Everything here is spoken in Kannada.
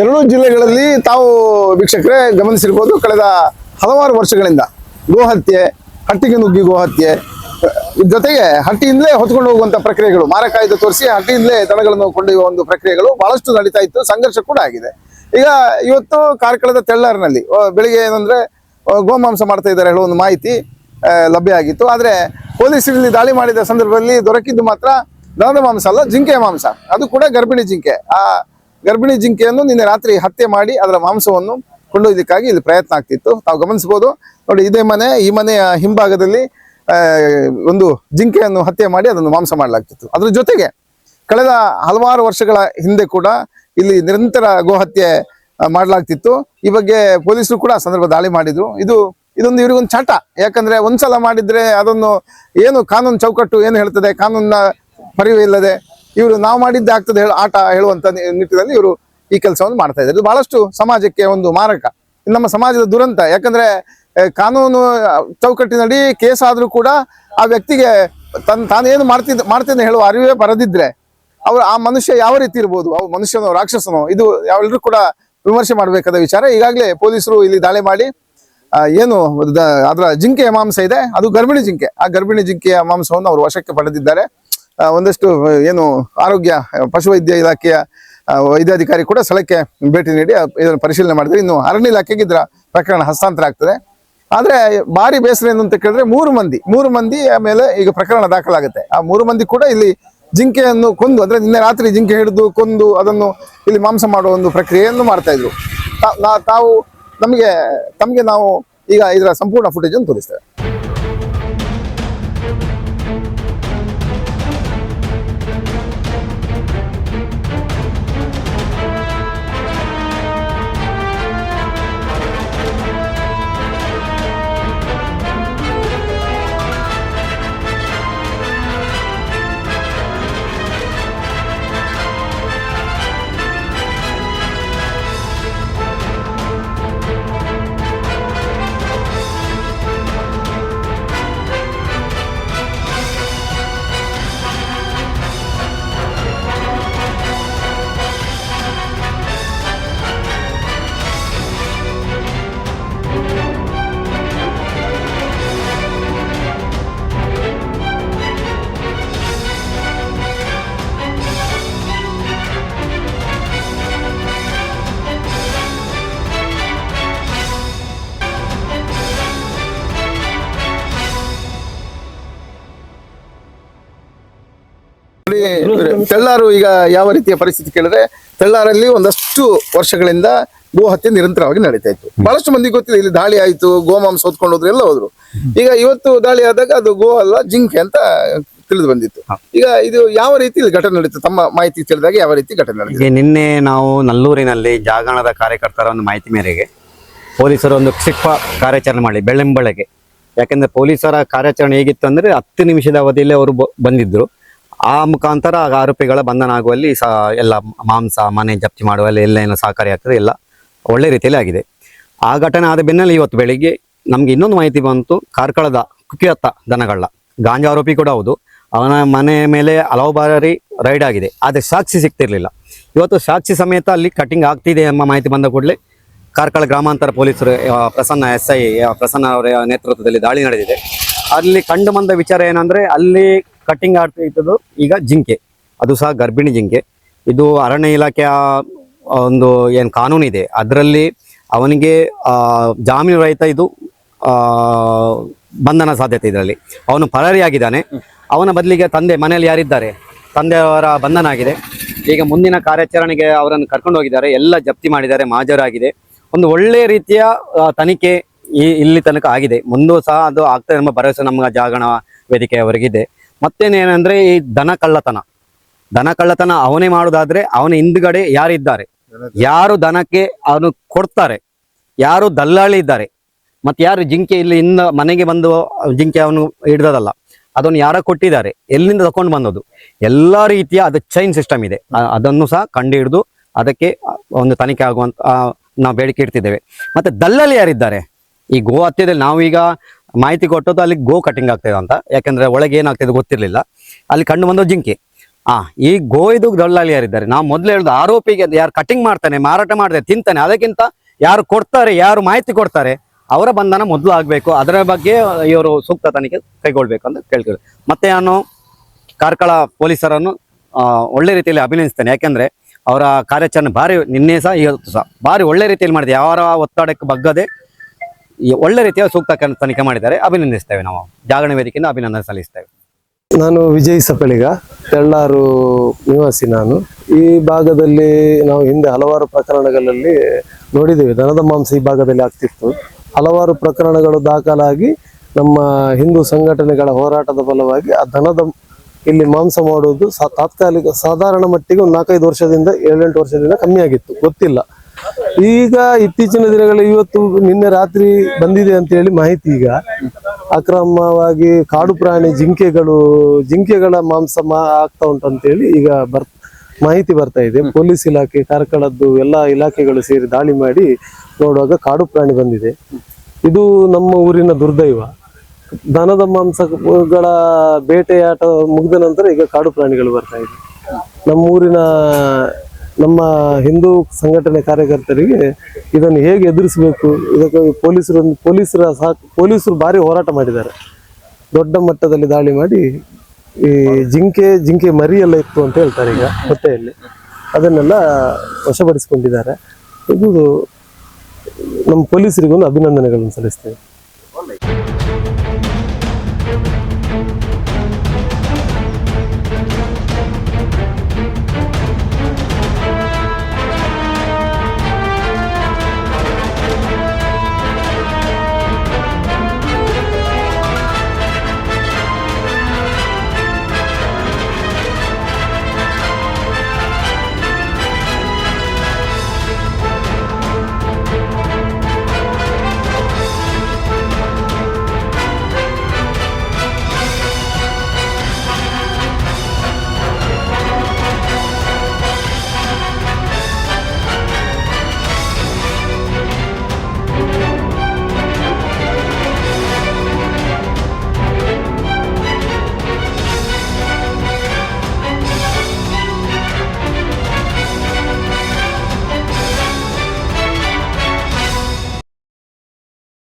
ಎರಡೂ ಜಿಲ್ಲೆಗಳಲ್ಲಿ ತಾವು ವೀಕ್ಷಕರೇ ಗಮನಿಸಿರ್ಬೋದು, ಕಳೆದ ಹಲವಾರು ವರ್ಷಗಳಿಂದ ಗೋಹತ್ಯೆ, ಹಟ್ಟಿಗೆ ನುಗ್ಗಿ ಗೋಹತ್ಯೆ ಹತ್ಯೆ ಜೊತೆಗೆ ಹಟ್ಟಿಯಿಂದಲೇ ಹೊತ್ಕೊಂಡು ಹೋಗುವಂತ ಪ್ರಕ್ರಿಯೆಗಳು ಮಾರಕಾಯ್ದೆ ತೋರಿಸಿ ಹಟ್ಟಿಯಿಂದಲೇ ದಳಗಳನ್ನು ಕೊಂಡೊಯ್ಯುವ ಒಂದು ಪ್ರಕ್ರಿಯೆಗಳು ಬಹಳಷ್ಟು ನಡೀತಾ ಇತ್ತು, ಸಂಘರ್ಷ ಕೂಡ ಆಗಿದೆ. ಈಗ ಇವತ್ತು ಕಾರ್ಕಳದ ತೆಳ್ಳಾರ್ನಲ್ಲಿ ಬೆಳಿಗ್ಗೆ ಏನಂದ್ರೆ ಗೋಮಾಂಸ ಮಾಡ್ತಾ ಇದ್ದಾರೆ ಹೇಳುವ ಒಂದು ಮಾಹಿತಿ ಲಭ್ಯ ಆಗಿತ್ತು. ಆದರೆ ಪೊಲೀಸರಲ್ಲಿ ದಾಳಿ ಮಾಡಿದ ಸಂದರ್ಭದಲ್ಲಿ ದೊರಕಿದ್ದು ಮಾತ್ರ ದನದ ಮಾಂಸ ಅಲ್ಲ ಜಿಂಕೆ ಮಾಂಸ. ಅದು ಕೂಡ ಗರ್ಭಿಣಿ ಜಿಂಕೆ. ಆ ಗರ್ಭಿಣಿ ಜಿಂಕೆಯನ್ನು ನಿನ್ನೆ ರಾತ್ರಿ ಹತ್ಯೆ ಮಾಡಿ ಅದರ ಮಾಂಸವನ್ನು ಕೊಂಡೊಯ್ದಕ್ಕಾಗಿ ಇಲ್ಲಿ ಪ್ರಯತ್ನ ಆಗ್ತಿತ್ತು. ತಾವು ಗಮನಿಸಬಹುದು. ನೋಡಿ, ಇದೇ ಮನೆ, ಈ ಮನೆಯ ಹಿಂಭಾಗದಲ್ಲಿ ಒಂದು ಜಿಂಕೆಯನ್ನು ಹತ್ಯೆ ಮಾಡಿ ಅದನ್ನು ಮಾಂಸ ಮಾಡಲಾಗ್ತಿತ್ತು. ಅದ್ರ ಜೊತೆಗೆ ಕಳೆದ ಹಲವಾರು ವರ್ಷಗಳ ಹಿಂದೆ ಕೂಡ ಇಲ್ಲಿ ನಿರಂತರ ಗೋಹತ್ಯೆ ಮಾಡಲಾಗ್ತಿತ್ತು. ಈ ಬಗ್ಗೆ ಪೊಲೀಸರು ಕೂಡ ಸಂದರ್ಭ ದಾಳಿ ಮಾಡಿದ್ರು. ಇದು, ಇದೊಂದು ಇವರಿಗೊಂದು ಚಟ. ಯಾಕಂದ್ರೆ ಒಂದ್ಸಲ ಮಾಡಿದ್ರೆ ಅದನ್ನು ಏನು ಕಾನೂನು ಚೌಕಟ್ಟು ಏನು ಹೇಳ್ತದೆ? ಕಾನೂನಿನ ಪರಿವೇ ಇಲ್ಲದೆ ಇವರು ನಾವು ಮಾಡಿದ್ದೆ ಆಗ್ತದೆ ಹೇಳ, ಆಟ ಹೇಳುವಂತ ನಿಟ್ಟಿನಲ್ಲಿ ಇವರು ಈ ಕೆಲಸವನ್ನು ಮಾಡ್ತಾ ಇದ್ದಾರೆ. ಇದು ಬಹಳಷ್ಟು ಸಮಾಜಕ್ಕೆ ಒಂದು ಮಾರಕ. ನಮ್ಮ ಸಮಾಜದ ದುರಂತ. ಯಾಕಂದ್ರೆ ಕಾನೂನು ಚೌಕಟ್ಟಿನಡಿ ಕೇಸ್ ಆದ್ರೂ ಕೂಡ ಆ ವ್ಯಕ್ತಿಗೆ ತನ್, ತಾನೇನು ಮಾಡ್ತಿದ್ದ ಮಾಡ್ತೇನೆ ಹೇಳುವ ಅರಿವೇ ಬರದಿದ್ರೆ ಅವ್ರು ಆ ಮನುಷ್ಯ ಯಾವ ರೀತಿ ಇರ್ಬೋದು? ಅವು ಮನುಷ್ಯನೋ, ರಾಕ್ಷಸನೋ? ಇದು ಯಾವೆಲ್ಲರೂ ಕೂಡ ವಿಮರ್ಶೆ ಮಾಡಬೇಕಾದ ವಿಚಾರ. ಈಗಾಗಲೇ ಪೊಲೀಸರು ಇಲ್ಲಿ ದಾಳಿ ಮಾಡಿ ಏನು ಅದರ ಜಿಂಕೆಯ ಮಾಂಸ ಇದೆ. ಅದು ಗರ್ಭಿಣಿ ಜಿಂಕೆ. ಆ ಗರ್ಭಿಣಿ ಜಿಂಕೆಯ ಮಾಂಸವನ್ನು ಅವರು ವಶಕ್ಕೆ ಪಡೆದಿದ್ದಾರೆ. ಒಂದಷ್ಟು ಏನು ಆರೋಗ್ಯ, ಪಶುವೈದ್ಯ ಇಲಾಖೆಯ ವೈದ್ಯಾಧಿಕಾರಿ ಕೂಡ ಸ್ಥಳಕ್ಕೆ ಭೇಟಿ ನೀಡಿ ಇದನ್ನು ಪರಿಶೀಲನೆ ಮಾಡಿದ್ರು. ಇನ್ನು ಅರಣ್ಯ ಇಲಾಖೆಗೆ ಇದರ ಪ್ರಕರಣ ಹಸ್ತಾಂತರ ಆಗ್ತದೆ. ಆದ್ರೆ ಭಾರಿ ಬೇಸರ ಏನು ಅಂತ ಕೇಳಿದ್ರೆ ಮೂರು ಮಂದಿ ಮೂರು ಮಂದಿ ಆಮೇಲೆ ಈಗ ಪ್ರಕರಣ ದಾಖಲಾಗುತ್ತೆ. ಆ ಮೂರು ಮಂದಿ ಕೂಡ ಇಲ್ಲಿ ಜಿಂಕೆಯನ್ನು ಕೊಂದು, ಅಂದ್ರೆ ನಿನ್ನೆ ರಾತ್ರಿ ಜಿಂಕೆ ಹಿಡಿದು ಕೊಂದು ಅದನ್ನು ಇಲ್ಲಿ ಮಾಂಸ ಮಾಡುವ ಒಂದು ಪ್ರಕ್ರಿಯೆಯನ್ನು ಮಾಡ್ತಾ ಇದ್ರು. ತಾವು ನಮಗೆ, ತಮಗೆ ನಾವು ಈಗ ಇದರ ಸಂಪೂರ್ಣ ಫುಟೇಜನ್ನು ತೋರಿಸ್ತೇವೆ. ನೋಡಿ ತೆಳ್ಳಾರು ಈಗ ಯಾವ ರೀತಿಯ ಪರಿಸ್ಥಿತಿ ಕೇಳಿದ್ರೆ ತೆಳ್ಳಾರಲ್ಲಿ ಒಂದಷ್ಟು ವರ್ಷಗಳಿಂದ ಗೋ ಹತ್ಯೆ ನಿರಂತರವಾಗಿ ನಡೀತಾ ಇತ್ತು. ಬಹಳಷ್ಟು ಮಂದಿ ಗೊತ್ತಿಲ್ಲ ಇಲ್ಲಿ ದಾಳಿ ಆಯಿತು ಗೋಮಾಂಸ ಹೊತ್ಕೊಂಡು ಹೋದ್ರು ಎಲ್ಲ ಹೋದ್ರು. ಈಗ ಇವತ್ತು ದಾಳಿ ಆದಾಗ ಅದು ಗೋ ಅಲ್ಲ ಜಿಂಕೆ ಅಂತ ತಿಳಿದು ಬಂದಿತ್ತು. ಈಗ ಇದು ಯಾವ ರೀತಿ ಇಲ್ಲಿ ಘಟನೆ ನಡೀತು? ತಮ್ಮ ಮಾಹಿತಿ ತಿಳಿದಾಗ ಯಾವ ರೀತಿ ಘಟನೆ ಹೀಗೆ ನಿನ್ನೆ ನಾವು ನಲ್ಲೂರಿನಲ್ಲಿ ಜಾಗರಣದ ಕಾರ್ಯಕರ್ತರ ಒಂದು ಮಾಹಿತಿ ಮೇರೆಗೆ ಪೊಲೀಸರು ಒಂದು ಕ್ಷಿಪ್ರ ಕಾರ್ಯಾಚರಣೆ ಮಾಡಿ ಬೆಳ್ಳಂಬಳಗೆ ಯಾಕಂದ್ರೆ ಪೊಲೀಸರ ಕಾರ್ಯಾಚರಣೆ ಹೇಗಿತ್ತು ಅಂದ್ರೆ ಹತ್ತು ನಿಮಿಷದ ಅವಧಿಯಲ್ಲಿ ಅವರು ಬಂದಿದ್ರು. ಆ ಮುಖಾಂತರ ಆರೋಪಿಗಳ ಬಂಧನ ಆಗುವಲ್ಲಿ ಸಹ ಎಲ್ಲ ಮಾಂಸ, ಮನೆ ಜಪ್ತಿ ಮಾಡುವಲ್ಲಿ ಎಲ್ಲ ಏನು ಸಹಕಾರಿ ಆಗ್ತದೆ, ಎಲ್ಲ ಒಳ್ಳೆ ರೀತಿಯಲ್ಲಿ ಆಗಿದೆ. ಆ ಘಟನೆ ಆದ ಬೆನ್ನಲ್ಲಿ ಇವತ್ತು ಬೆಳಿಗ್ಗೆ ನಮ್ಗೆ ಇನ್ನೊಂದು ಮಾಹಿತಿ ಬಂತು, ಕಾರ್ಕಳದ ಕುಕ್ಕಿಯತ್ತ ದನಗಳ ಗಾಂಜಾ ಆರೋಪಿ ಕೂಡ ಹೌದು. ಅವನ ಮನೆ ಮೇಲೆ ಹಲವು ಬಾರಿ ರೈಡ್ ಆಗಿದೆ. ಆದರೆ ಸಾಕ್ಷಿ ಸಿಗ್ತಿರ್ಲಿಲ್ಲ. ಇವತ್ತು ಸಾಕ್ಷಿ ಸಮೇತ ಅಲ್ಲಿ ಕಟಿಂಗ್ ಆಗ್ತಿದೆ ಎಂಬ ಮಾಹಿತಿ ಬಂದ ಕೂಡಲೇ ಕಾರ್ಕಳ ಗ್ರಾಮಾಂತರ ಪೊಲೀಸರು ಪ್ರಸನ್ನ ಎಸ್ ಐ ಪ್ರಸನ್ನ ಅವರ ನೇತೃತ್ವದಲ್ಲಿ ದಾಳಿ ನಡೆದಿದೆ. ಅಲ್ಲಿ ಕಂಡು ಬಂದ ವಿಚಾರ ಏನಂದ್ರೆ ಅಲ್ಲಿ ಕಟಿಂಗ್ ಆಗ್ತಾ ಇದ್ದದ್ದು ಈಗ ಜಿಂಕೆ. ಅದು ಸಹ ಗರ್ಭಿಣಿ ಜಿಂಕೆ. ಇದು ಅರಣ್ಯ ಇಲಾಖೆಯ ಒಂದು ಏನು ಕಾನೂನಿದೆ ಅದರಲ್ಲಿ ಅವನಿಗೆ ಜಾಮೀನು ರಹಿತ ಇದು ಬಂಧನ ಸಾಧ್ಯತೆ ಇದರಲ್ಲಿ. ಅವನು ಪರಾರಿಯಾಗಿದ್ದಾನೆ. ಅವನ ಬದಲಿಗೆ ತಂದೆ, ಮನೆಯಲ್ಲಿ ಯಾರಿದ್ದಾರೆ? ತಂದೆಯವರ ಬಂಧನ ಆಗಿದೆ. ಈಗ ಮುಂದಿನ ಕಾರ್ಯಾಚರಣೆಗೆ ಅವರನ್ನು ಕರ್ಕೊಂಡು ಹೋಗಿದ್ದಾರೆ. ಎಲ್ಲ ಜಪ್ತಿ ಮಾಡಿದ್ದಾರೆ, ಮಾಜರಾಗಿದೆ. ಒಂದು ಒಳ್ಳೆ ರೀತಿಯ ತನಿಖೆ ಇಲ್ಲಿ ತನಕ ಆಗಿದೆ. ಮುಂದೂ ಸಹ ಅದು ಆಗ್ತದೆ ಎಂಬ ಭರವಸೆ ನಮ್ಮ ಜಾಗರಣ ವೇದಿಕೆಯವರಿಗಿದೆ. ಮತ್ತೇನೇನೆಂದ್ರೆ ಈ ದನ ಕಳ್ಳತನ. ದನ ಕಳ್ಳತನ ಅವನೇ ಮಾಡುದಾದ್ರೆ ಅವನ ಹಿಂದ್ಗಡೆ ಯಾರಿದ್ದಾರೆ? ಯಾರು ದನಕ್ಕೆ ಅವನು ಕೊಡ್ತಾರೆ? ಯಾರು ದಲ್ಲಾಳಿ ಇದ್ದಾರೆ? ಮತ್ತೆ ಯಾರು ಜಿಂಕೆ ಇಲ್ಲಿ ಇಂದ ಮನೆಗೆ ಬಂದು ಜಿಂಕೆ ಅವನು ಹಿಡ್ದದಲ್ಲ ಅದನ್ನು ಯಾರ ಕೊಟ್ಟಿದ್ದಾರೆ? ಎಲ್ಲಿಂದ ತಕೊಂಡು ಬಂದದ್ದು? ಎಲ್ಲಾ ರೀತಿಯ ಅದು ಚೈನ್ ಸಿಸ್ಟಮ್ ಇದೆ. ಅದನ್ನು ಸಹ ಕಂಡು ಹಿಡಿದು ಅದಕ್ಕೆ ಒಂದು ತನಿಖೆ ಆಗುವಂತ ನಾವು ಬೇಡಿಕೆ ಇಡ್ತಿದ್ದೇವೆ. ಮತ್ತೆ ದಲ್ಲಾಳಿ ಯಾರಿದ್ದಾರೆ? ಈ ಗೋ ಹತ್ಯದಲ್ಲಿ ನಾವೀಗ ಮಾಹಿತಿ ಕೊಟ್ಟದ್ದು ಅಲ್ಲಿ ಗೋ ಕಟಿಂಗ್ ಆಗ್ತದೆ ಅಂತ ಯಾಕಂದ್ರೆ ಒಳಗೆ ಏನಾಗ್ತದೆ ಗೊತ್ತಿರಲಿಲ್ಲ. ಅಲ್ಲಿ ಕಂಡು ಬಂದ ಜಿಂಕೆ. ಆ, ಈ ಗೋಯ್ದು ದಳ್ಳಾಳಿ ಯಾರಿದ್ದಾರೆ? ನಾವು ಮೊದಲು ಹೇಳಿದ ಆರೋಪಿಗೆ ಯಾರು ಕಟಿಂಗ್ ಮಾಡ್ತಾನೆ, ಮಾರಾಟ ಮಾಡಿದೆ, ತಿಂತಾನೆ, ಅದಕ್ಕಿಂತ ಯಾರು ಕೊಡ್ತಾರೆ, ಯಾರು ಮಾಹಿತಿ ಕೊಡ್ತಾರೆ, ಅವರ ಬಂಧನ ಮೊದಲು ಆಗಬೇಕು. ಅದರ ಬಗ್ಗೆ ಇವರು ಸೂಕ್ತ ತನಿಖೆ ಕೈಗೊಳ್ಬೇಕು ಅಂತ ಕೇಳ್ತಾರೆ ಮತ್ತೆ ನಾನು ಕಾರ್ಕಳ ಪೊಲೀಸರನ್ನು ಒಳ್ಳೆ ರೀತಿಯಲ್ಲಿ ಅಭಿನಂದಿಸ್ತೇನೆ. ಯಾಕೆಂದ್ರೆ ಅವರ ಕಾರ್ಯಾಚರಣೆ ಭಾರಿ, ನಿನ್ನೆ ಸಹ, ಇವತ್ತು ಸಹ, ಭಾರಿ ಒಳ್ಳೆ ರೀತಿಯಲ್ಲಿ ಮಾಡಿದೆ. ಯಾರ ಒತ್ತಡಕ್ಕೆ ಬಗ್ಗದೆ ಒಳ್ಳೆ ರೀತಿಯ ಸೂಕ್ತ ತನಿಖೆ ಮಾಡಿದ್ದಾರೆ. ಅಭಿನಂದಿಸ್ತೇವೆ ನಾವು. ಜಾಗರಣ ವೇದಿಕೆಯಿಂದ ಅಭಿನಂದನೆ ಸಲ್ಲಿಸ್ತೇವೆ. ನಾನು ವಿಜಯ್ ಸಕಳಿಗ ತೆಳ್ಳಾರು ನಿವಾಸಿ ನಾನು. ಈ ಭಾಗದಲ್ಲಿ ನಾವು ಹಿಂದೆ ಹಲವಾರು ಪ್ರಕರಣಗಳಲ್ಲಿ ನೋಡಿದ್ದೇವೆ. ದನದ ಮಾಂಸ ಈ ಭಾಗದಲ್ಲಿ ಆಗ್ತಿತ್ತು. ಹಲವಾರು ಪ್ರಕರಣಗಳು ದಾಖಲಾಗಿ ನಮ್ಮ ಹಿಂದೂ ಸಂಘಟನೆಗಳ ಹೋರಾಟದ ಫಲವಾಗಿ ಆ ದನದ ಇಲ್ಲಿ ಮಾಂಸ ಮಾಡುವುದು ತಾತ್ಕಾಲಿಕ, ಸಾಧಾರಣ ಮಟ್ಟಿಗೆ ಒಂದು ನಾಲ್ಕೈದು ವರ್ಷದಿಂದ ಏಳೆಂಟು ವರ್ಷದಿಂದ ಕಮ್ಮಿ ಆಗಿತ್ತು ಗೊತ್ತಿಲ್ಲ. ಈಗ ಇತ್ತೀಚಿನ ದಿನಗಳಲ್ಲಿ ಇವತ್ತು ನಿನ್ನೆ ರಾತ್ರಿ ಬಂದಿದೆ ಅಂತ ಹೇಳಿ ಮಾಹಿತಿ ಈಗ. ಅಕ್ರಮವಾಗಿ ಕಾಡು ಪ್ರಾಣಿ ಜಿಂಕೆಗಳು, ಜಿಂಕೆಗಳ ಮಾಂಸ ಮಾ ಆಗ್ತಾ ಉಂಟು ಅಂತೇಳಿ ಈಗ ಬರ್ ಮಾಹಿತಿ ಬರ್ತಾ ಇದೆ. ಪೊಲೀಸ್ ಇಲಾಖೆ, ಕಾರ್ಕಳದ್ದು ಎಲ್ಲ ಇಲಾಖೆಗಳು ಸೇರಿ ದಾಳಿ ಮಾಡಿ ನೋಡುವಾಗ ಕಾಡು ಪ್ರಾಣಿ ಬಂದಿದೆ. ಇದು ನಮ್ಮ ಊರಿನ ದುರ್ದೈವ. ದನದ ಮಾಂಸಗಳ ಬೇಟೆಯಾಟ ಮುಗಿದ ನಂತರ ಈಗ ಕಾಡು ಪ್ರಾಣಿಗಳು ಬರ್ತಾ ಇದೆ. ನಮ್ಮ ಊರಿನ ನಮ್ಮ ಹಿಂದೂ ಸಂಘಟನೆ ಕಾರ್ಯಕರ್ತರಿಗೆ ಇದನ್ನು ಹೇಗೆ ಎದುರಿಸಬೇಕು? ಇದಕ್ಕೆ ಪೊಲೀಸರು ಪೊಲೀಸರ ಸಹ, ಪೊಲೀಸರು ಭಾರಿ ಹೋರಾಟ ಮಾಡಿದ್ದಾರೆ. ದೊಡ್ಡ ಮಟ್ಟದಲ್ಲಿ ದಾಳಿ ಮಾಡಿ ಈ ಜಿಂಕೆ ಜಿಂಕೆ ಮರಿ ಇತ್ತು ಅಂತ ಹೇಳ್ತಾರೆ ಈಗ ಹೊಟ್ಟೆಯಲ್ಲಿ ಅದನ್ನೆಲ್ಲ ವಶಪಡಿಸಿಕೊಂಡಿದ್ದಾರೆ. ಇದು ನಮ್ಮ ಪೊಲೀಸರಿಗೊಂದು ಅಭಿನಂದನೆಗಳನ್ನು ಸಲ್ಲಿಸ್ತೇವೆ.